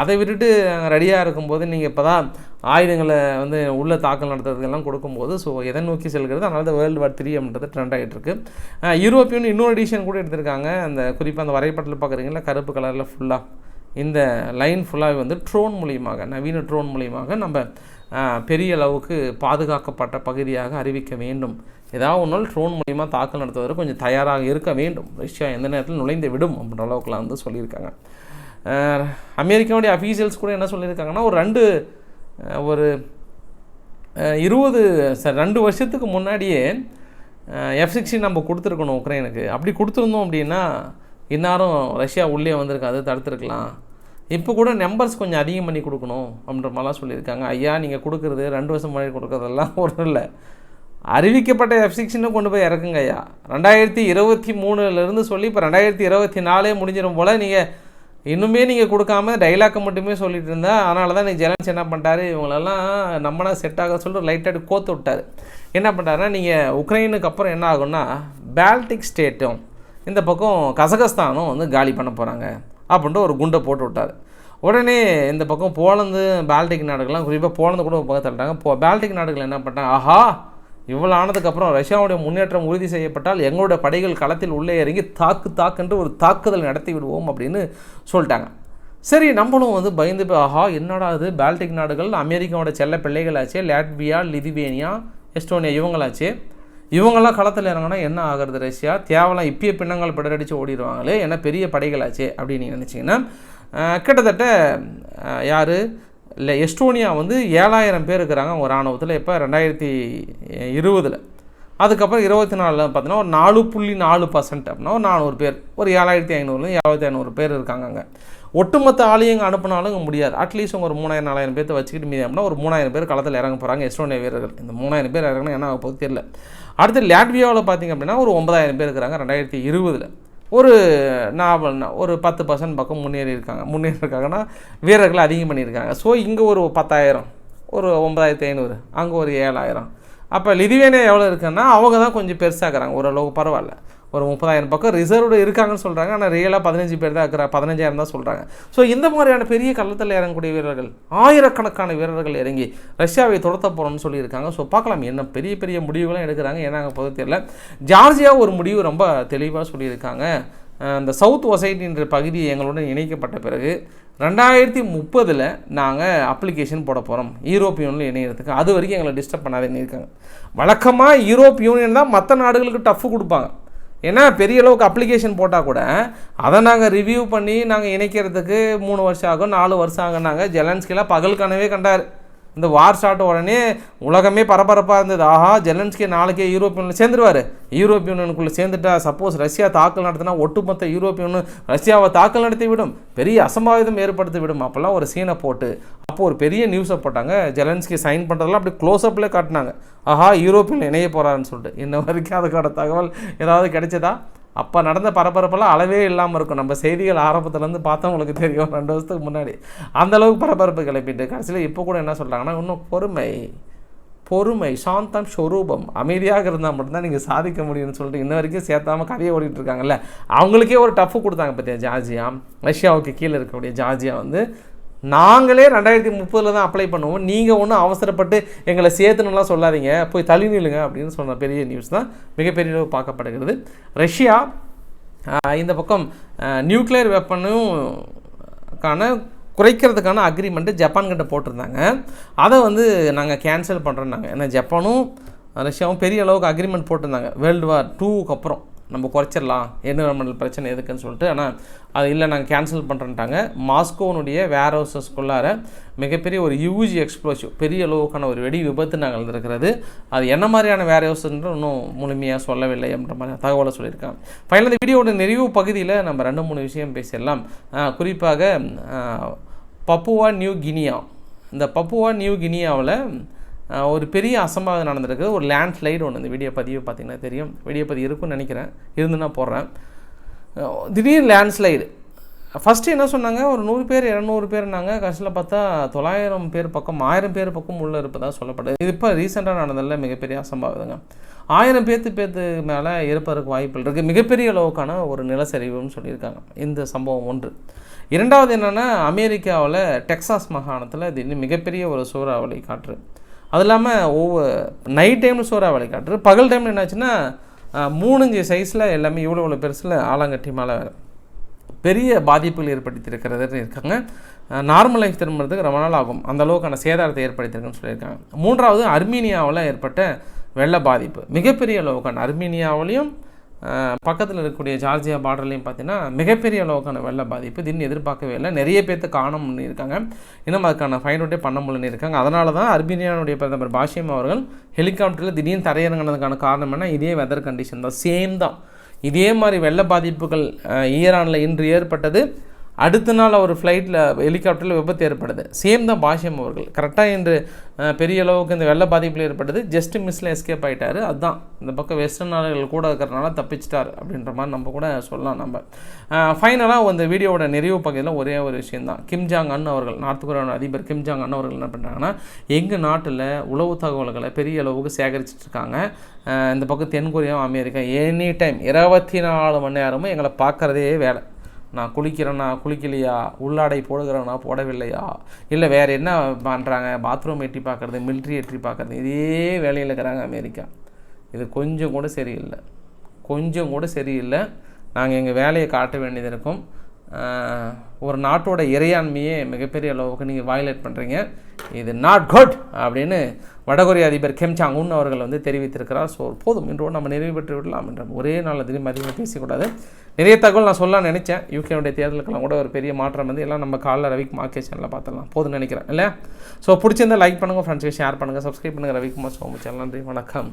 அதை விட்டுட்டு ரெடியாக இருக்கும்போது நீங்கள் இப்போ தான் ஆயுதங்களை வந்து உள்ள தாக்கல் நடத்துறதுக்கெல்லாம் கொடுக்கும்போது ஸோ எதை நோக்கி செல்கிறது? அதனால தான் வேர்ல்டு வார் த்ரீ அப்படின்றது ட்ரெண்ட் ஆகிட்டு இருக்குது யூரோப்பியன் இன்னொரு எடிஷன் கூட எடுத்திருக்காங்க. அந்த குறிப்பாக அந்த வரைபடத்தில் பார்க்குறீங்களா கருப்பு கலரில் ஃபுல்லாக இந்த லைன் ஃபுல்லாகவே வந்து ட்ரோன் மூலியமாக நவீன ட்ரோன் மூலியமாக நம்ம பெரிய அளவுக்கு பாதுகாக்கப்பட்ட பகுதியாக அறிவிக்க வேண்டும். ஏதாவது ஒன்றால் ட்ரோன் மூலிமா தாக்கல் நடத்துவதற்கு கொஞ்சம் தயாராக இருக்க வேண்டும். ரஷ்யா எந்த நேரத்தில் நுழைந்து விடும் அப்படின்ற அளவுக்குலாம் வந்து சொல்லியிருக்காங்க. அமெரிக்காவுடைய அஃபீஷியல்ஸ் கூட என்ன சொல்லியிருக்காங்கன்னா ஒரு ரெண்டு ஒரு இருபது ச ரெண்டு வருஷத்துக்கு முன்னாடியே எஃப் சிக்ஸ்டி நம்ம கொடுத்துருக்கணும் உக்ரைனுக்கு. அப்படி கொடுத்துருந்தோம் அப்படின்னா இந்நேரம் ரஷ்யா உள்ளே வந்திருக்காது தடுத்துருக்கலாம். இப்போ கூட நம்பர்ஸ் கொஞ்சம் அதிகம் பண்ணி கொடுக்கணும் அப்படின்ற மாதிரிலாம் சொல்லியிருக்காங்க. ஐயா நீங்கள் கொடுக்குறது ரெண்டு வருஷம் முன்னாடி கொடுக்குறதெல்லாம் ஒன்றும் இல்லை. அறிவிக்கப்பட்ட எஃப் சிக்ஸ்னு கொண்டு போய் இறக்குங்க ஐயா. ரெண்டாயிரத்தி இருபத்தி மூணுலேருந்து சொல்லி இப்போ ரெண்டாயிரத்தி இருபத்தி நாலே முடிஞ்சிடும் போல் நீங்கள் இன்னுமே நீங்கள் கொடுக்காம டைலாக்கை மட்டுமே சொல்லிட்டு இருந்தா அதனால தான் நீங்கள் ஜெலன்ஸ் என்ன பண்ணிட்டாரு இவங்களெல்லாம் நம்மளாக செட் ஆக சொல்லிட்டு லைட்டாக கோத்து விட்டார். என்ன பண்ணிட்டாருன்னா நீங்கள் உக்ரைனுக்கு அப்புறம் என்ன ஆகும்னா பால்டிக் ஸ்டேட்டும் இந்த பக்கம் கசகஸ்தானும் வந்து காலி பண்ண போகிறாங்க அப்படின்ட்டு ஒரு குண்டை போட்டு விட்டார். உடனே இந்த பக்கம் போலந்து பால்டிக் நாடுகள்லாம் குறிப்பாக போலந்து கூட ஒரு பக்கம் தள்ளிட்டாங்க. போ பால்டிக் நாடுகள் என்ன பண்ணிட்டாங்க ஆஹா இவ்வளோ ஆனதுக்கப்புறம் ரஷ்யாவுடைய முன்னேற்றம் உறுதி செய்யப்பட்டால் எங்களுடைய படைகள் களத்தில் உள்ளே இறங்கி தாக்கு தாக்குன்று ஒரு தாக்குதல் நடத்தி விடுவோம் அப்படின்னு சொல்லிட்டாங்க. சரி நம்மளும் வந்து பயந்து போய் ஆஹா என்னடா இது? பால்டிக் நாடுகள் அமெரிக்காவோட செல்ல பிள்ளைகளாச்சே லாட்வியா லிதுவேனியா எஸ்டோனியா இவங்களாச்சே. இவங்கெல்லாம் களத்தில் இறங்கினா என்ன ஆகிறது ரஷ்யா? தேவலாம் இப்பயே பின்னங்கள் பிடரடிச்சு ஓடிடுவாங்களே ஏன்னா பெரிய படைகளாச்சே அப்படின்னு நீங்கள் நினச்சிங்கன்னா கிட்டத்தட்ட யார்? இல்லை எஸ்டோனியா வந்து ஏழாயிரம் பேர் இருக்கிறாங்க அவங்க இராணுவத்தில். இப்போ ரெண்டாயிரத்தி இருபதில். அதுக்கப்புறம் இருபத்தி நாலில் பார்த்தீங்கன்னா ஒரு நாலு புள்ளி நாலு பர்சன்ட் அப்படின்னா ஒரு நானூறு பேர். ஒரு ஏழாயிரத்தி ஐநூறுலேருந்து ஏழாயிரத்தி ஐநூறு பேர் இருக்காங்க அங்கே. ஒட்டுமொத்த ஆளையும் அனுப்பினாலும் முடியாது. அட்லீஸ்ட் அவங்க ஒரு மூணாயிரம் நாலாயிரம் பேர்த்த வச்சுக்கிட்டு மீதி அப்படின்னா ஒரு மூணாயிரம் பேர் களத்தில் இறங்க போகிறாங்க எஸ்டோனியா வீரர்கள். இந்த மூணாயிரம் பேர் இறங்கினா என்ன போகுது தெரியல. அடுத்து லாட்வியாவில் பார்த்தீங்க அப்படின்னா ஒரு ஒன்பதாயிரம் பேர் இருக்கிறாங்க ரெண்டாயிரத்தி இருபதில். ஒரு நாவல் ஒரு பத்து பர்சன்ட் பக்கம் முன்னேறி இருக்காங்க முன்னேறி இருக்காங்கன்னா வீரர்கள் அதிகம் பண்ணியிருக்காங்க. ஸோ இங்கே ஒரு பத்தாயிரம் ஒரு ஒன்பதாயிரத்தி ஐநூறு அங்கே ஒரு ஏழாயிரம். அப்போ லிதிவேனியா எவ்வளோ இருக்குன்னா அவங்க தான் கொஞ்சம் பெருசாகிறாங்க ஓரளவுக்கு பரவாயில்ல. ஒரு முப்பதாயிரம் பக்கம் ரிசர்வ்டு இருக்காங்கன்னு சொல்கிறாங்க ஆனால் ரியலாக பதினஞ்சு பேர் தான் இருக்கிற பதினஞ்சாயிரம் தான் சொல்கிறாங்க ஸோ இந்த மாதிரியான பெரிய கள்ளத்தில் இறங்கக்கூடிய வீரர்கள் ஆயிரக்கணக்கான வீரர்கள் இறங்கி ரஷ்யாவை துரத்த போகிறோம்னு சொல்லியிருக்காங்க. ஸோ பார்க்கலாம் என்ன பெரிய பெரிய முடிவுகளும் எடுக்கிறாங்க. ஏன்னா அங்கே பொது தெரியல ஜார்ஜியா ஒரு முடிவு ரொம்ப தெளிவாக சொல்லியிருக்காங்க. அந்த சவுத் ஒசைட்டின்ற பகுதி எங்களுடன் இணைக்கப்பட்ட பிறகு ரெண்டாயிரத்தி முப்பதில் நாங்கள் அப்ளிகேஷன் போட போகிறோம் யூரோப் யூனியனில் இணையறதுக்கு. அது வரைக்கும் எங்களை டிஸ்டர்ப் பண்ணாதுன்னு இருக்காங்க. வழக்கமாக யூரோப் யூனியன் தான் மற்ற நாடுகளுக்கு டஃப் கொடுப்பாங்க. ஏன்னா பெரிய அளவுக்கு அப்ளிகேஷன் போட்டால் கூட அதை நாங்கள் ரிவ்யூ பண்ணி நாங்கள் இணைக்கிறதுக்கு மூணு வருஷம் ஆகும் நாலு வருஷம் ஆகுனாங்க ஜெலன்ஸ்கிலாம் பகல் கனவே கண்டார். இந்த வார் ஸ்டார்ட் உடனே உலகமே பரபரப்பாக இருந்தது. ஆஹா ஜெலன்ஸ்கி நாளைக்கே யூரோப்பியனில் சேர்ந்துருவார். யூரோப்பிய யூனியனுக்குள்ளே சேர்ந்துட்டா சப்போஸ் ரஷ்யா தாக்கல் நடத்தினா ஒட்டுமொத்த யூரோப்பிய யூனியன் ரஷ்யாவை தாக்கல் நடத்தி விடும் பெரிய அசம்பாவிதம் ஏற்படுத்தி விடும் அப்போல்லாம் ஒரு சீனை போட்டு அப்போ ஒரு பெரிய நியூஸை போட்டாங்க. ஜெலன்ஸ்கி சைன் பண்ணுறதெல்லாம் அப்படி க்ளோஸ்அப்லேயே காட்டினாங்க. ஆஹா யூரோப்பியன் இணைய போகிறாருன்னு சொல்லிட்டு. இன்ன வரைக்கும் அதுக்கான தகவல் ஏதாவது கிடைச்சதா? அப்போ நடந்த பரபரப்பெல்லாம் அளவே இல்லாமல் இருக்கும். நம்ம செய்திகள் ஆரம்பத்துலேருந்து பார்த்தவங்களுக்கு தெரியும். ரெண்டு வருஷத்துக்கு முன்னாடி. அந்தளவுக்கு பரபரப்பு கிளப்பிட்டு கடைசியில் இப்போ கூட என்ன சொல்கிறாங்கன்னா இன்னும் பொறுமை பொறுமை சாந்தம் ஸ்வரூபம் அமைதியாக இருந்தால் மட்டும்தான் நீங்கள் சாதிக்க முடியும்னு சொல்லிட்டு இன்ன வரைக்கும் சேர்த்தாம கதையை ஓடிட்டு இருக்காங்கல்ல. அவங்களுக்கே ஒரு டஃப் கொடுத்தாங்க பார்த்தியா ஜார்ஜியா? ரஷ்யாவுக்கு கீழே இருக்கக்கூடிய ஜார்ஜியா வந்து நாங்களே ரெண்டாயிரத்தி முப்பதில் தான் அப்ளை பண்ணுவோம். நீங்கள் ஒன்றும் அவசரப்பட்டு எங்களை சேர்த்துணுலாம் சொல்லாதீங்க. போய் தள்ளி நில்லுங்க அப்படின்னு சொன்ன பெரிய நியூஸ் தான். மிகப்பெரிய அளவு பார்க்கப்படுகிறது. ரஷ்யா இந்த பக்கம் நியூக்ளியர் வெப்பனும் கான குறைக்கிறதுக்கான அக்ரிமெண்ட்டு ஜப்பான் கிட்ட போட்டிருந்தாங்க. அதை வந்து நாங்கள் கேன்சல் பண்ணுறோன்னாங்க ஏன்னா ஜப்பானும் ரஷ்யாவும் பெரிய அளவுக்கு அக்ரிமெண்ட் போட்டிருந்தாங்க. வேர்ல்டு வார் டூவுக்கு அப்புறம். நம்ம குறைச்சிடலாம் என்விரான்மெண்டல் பிரச்சனை எதுக்குன்னு சொல்லிட்டு ஆனால் அது இல்லை நாங்கள் கேன்சல் பண்ணுறேன்ட்டாங்க மாஸ்கோனுடைய வேர் ஹவுசஸ்குள்ளார மிகப்பெரிய ஒரு யூஜி எக்ஸ்ப்ளோசிவ் பெரிய அளவுக்கான ஒரு வெடி விபத்து நாங்கள் இருக்கிறது அது என்ன மாதிரியான வேர் ஹவுஸ்ன்ற இன்னும் முழுமையாக சொல்லவில்லை அப்படின்ற மாதிரி தகவலை சொல்லியிருக்காங்க. ஃபைனல் இந்த வீடியோட நிறைவு பகுதியில் நம்ம ரெண்டு மூணு விஷயம் பேசிடலாம். குறிப்பாக பப்புவா நியூ கினியா. இந்த பப்புவா நியூ கினியாவில் ஒரு பெரிய அசம்பாவிதம் நடந்திருக்கு. ஒரு லேண்ட் ஸ்லைடு ஒன்று இந்த வீடியோ பதிவு பார்த்திங்கன்னா தெரியும். வீடியோ பதிவு இருக்குன்னு நினைக்கிறேன். இருந்து நான் போடுறேன். திடீர் லேண்ட் ஸ்லைடு ஃபஸ்ட்டு என்ன சொன்னாங்க? ஒரு நூறு பேர் இரநூறு பேர்னாங்க. கடைசியில் பார்த்தா தொள்ளாயிரம் பேர் பக்கம் ஆயிரம் பேர் பக்கம் உள்ளே இருப்பதாக சொல்லப்படுது. இது இப்போ ரீசெண்டாக நடந்ததில் மிகப்பெரிய அசம்பாவிதங்க. ஆயிரம் பேர்த்து பேர்த்து மேலே இருப்பதற்கு வாய்ப்புகள் இருக்குது மிகப்பெரிய அளவுக்கான ஒரு நிலச்சரிவுன்னு சொல்லியிருக்காங்க. இந்த சம்பவம் ஒன்று. இரண்டாவது என்னென்னா அமெரிக்காவில் டெக்சாஸ் மாகாணத்தில் திடீர்னு மிகப்பெரிய ஒரு சூறாவளி காற்று. அது இல்லாமல் ஒவ்வொரு நைட் டைமில் வேலை காட்டுறது. பகல் டைமில் என்னாச்சுன்னா மூணுஞ்சு சைஸில் எல்லாமே இவ்வளோ இவ்வளோ பெருசில் ஆலங்கட்டி மழை பெரிய பாதிப்புகள் ஏற்படுத்தியிருக்கிறதுன்னு இருக்காங்க. நார்மல் லைஃப் திரும்புறதுக்கு ரொம்ப நாள் ஆகும். அந்த அளவுக்கான சேதாரத்தை ஏற்படுத்தியிருக்குன்னு சொல்லியிருக்காங்க. மூன்றாவது அர்மீனியாவில் ஏற்பட்ட வெள்ள பாதிப்பு. மிகப்பெரிய அளவுக்கான அர்மீனியாவிலையும் பக்கத்தில் இருக்கக்கூடிய ஜார்ஜியா பார்டர்லையும் பார்த்தீங்கன்னா மிகப்பெரிய அளவுக்கான வெள்ள பாதிப்பு. திடீர்னு எதிர்பார்க்கவே இல்லை. நிறைய பேர்த்து காணும் இருக்காங்க. இன்னும் அதுக்கான ஃபைன் அவுட்டே பண்ண முடியலன்னு இருக்காங்க. அதனால தான் அர்பீனியானுடைய பிரதமர் பாஷியம் அவர்கள் ஹெலிகாப்டரில் திடீர்னு தரையிறங்கினதுக்கான காரணம் என்ன? இதே வெதர் கண்டிஷன் தான். சேம் தான். இதே மாதிரி வெள்ள பாதிப்புகள் ஈரானில் இன்று ஏற்பட்டது. அடுத்த நாள் அவர் ஃப்ளைட்டில் ஹெலிகாப்டரில் விபத்து ஏற்படுது. சேம் தான் பாஷ்யம் அவர்கள். கரெக்டாக இன்று பெரிய அளவுக்கு இந்த வெள்ள பாதிப்பில் ஏற்பட்டது. ஜஸ்ட் மிஸ்ஸில் எஸ்கேப் ஆகிட்டார் அதுதான் இந்த பக்கம் வெஸ்டர்ன் நாடுகள் கூட இருக்கிறனால தப்பிச்சிட்டார் அப்படின்ற மாதிரி நம்ம கூட சொல்லலாம் நம்ம. ஃபைனலாக இந்த வீடியோவோட நிறைவு பகுதியில் ஒரே ஒரு விஷயம் தான். கிம் ஜாங் அன் அவர்கள் நார்த் கொரியாவோட அதிபர் கிம் ஜாங் அன் அவர்கள் என்ன பண்ணுறாங்கன்னா எங்கள் நாட்டில் உளவு தகவல்களை பெரிய அளவுக்கு சேகரிச்சிட்டு இருக்காங்க. இந்த பக்கம் தென்கொரியா அமெரிக்கா எனி டைம் இருபத்தி நாலு மணி நேரமும் எங்களை பார்க்குறதே வேலை. நான் குளிக்கிறேன்னா குளிக்கலையா? உள்ளாடை போடுகிறேன்னா போடவில்லையா? இல்லை வேறு என்ன பண்ணுறாங்க? பாத்ரூம் எட்டி பார்க்குறது மிலிட்ரி எட்டி பார்க்குறது இதே வேலையில் இருக்கிறாங்க அமெரிக்கா. இது கொஞ்சம் கூட சரியில்லை. கொஞ்சம் கூட சரியில்லை. நாங்கள் எங்கள் வேலையை காட்ட வேண்டியது இருக்கும். ஒரு நாட்டோட இறையாண்மையே மிகப்பெரிய அளவுக்கு நீங்கள் வயலேட் பண்ணுறீங்க இது நாட் குட் அப்படின்னு வடகொரிய அதிபர் கெம் சாங் உன் அவர்கள் வந்து தெரிவித்திருக்கிறார். ஸோ போதும் இன்றோடு நம்ம நிறைவு பெற்று விடலாம் என்ற ஒரே நாள் திரும்பி அதிகமாக பேசக்கூடாது. நிறைய தகவல் நான் சொல்லலாம் நினச்சேன். யூகேனுடைய தேர்தலுக்கெல்லாம் கூட ஒரு பெரிய மாற்றம் வந்து எல்லாம் நம்ம காலைல ரவிக் மார்க்கே சேனலில் பார்த்துடலாம். போதும் நினைக்கிறேன் இல்லை ஸோ பிடிச்சிருந்தால் லைக் பண்ணுங்கள் ஃப்ரெண்ட்ஸ்க்கு ஷேர் பண்ணுங்கள் சப்ஸ்கிரைப் பண்ணுங்கள் ரவிக்குமார் சோமு சேனல். நன்றி வணக்கம்.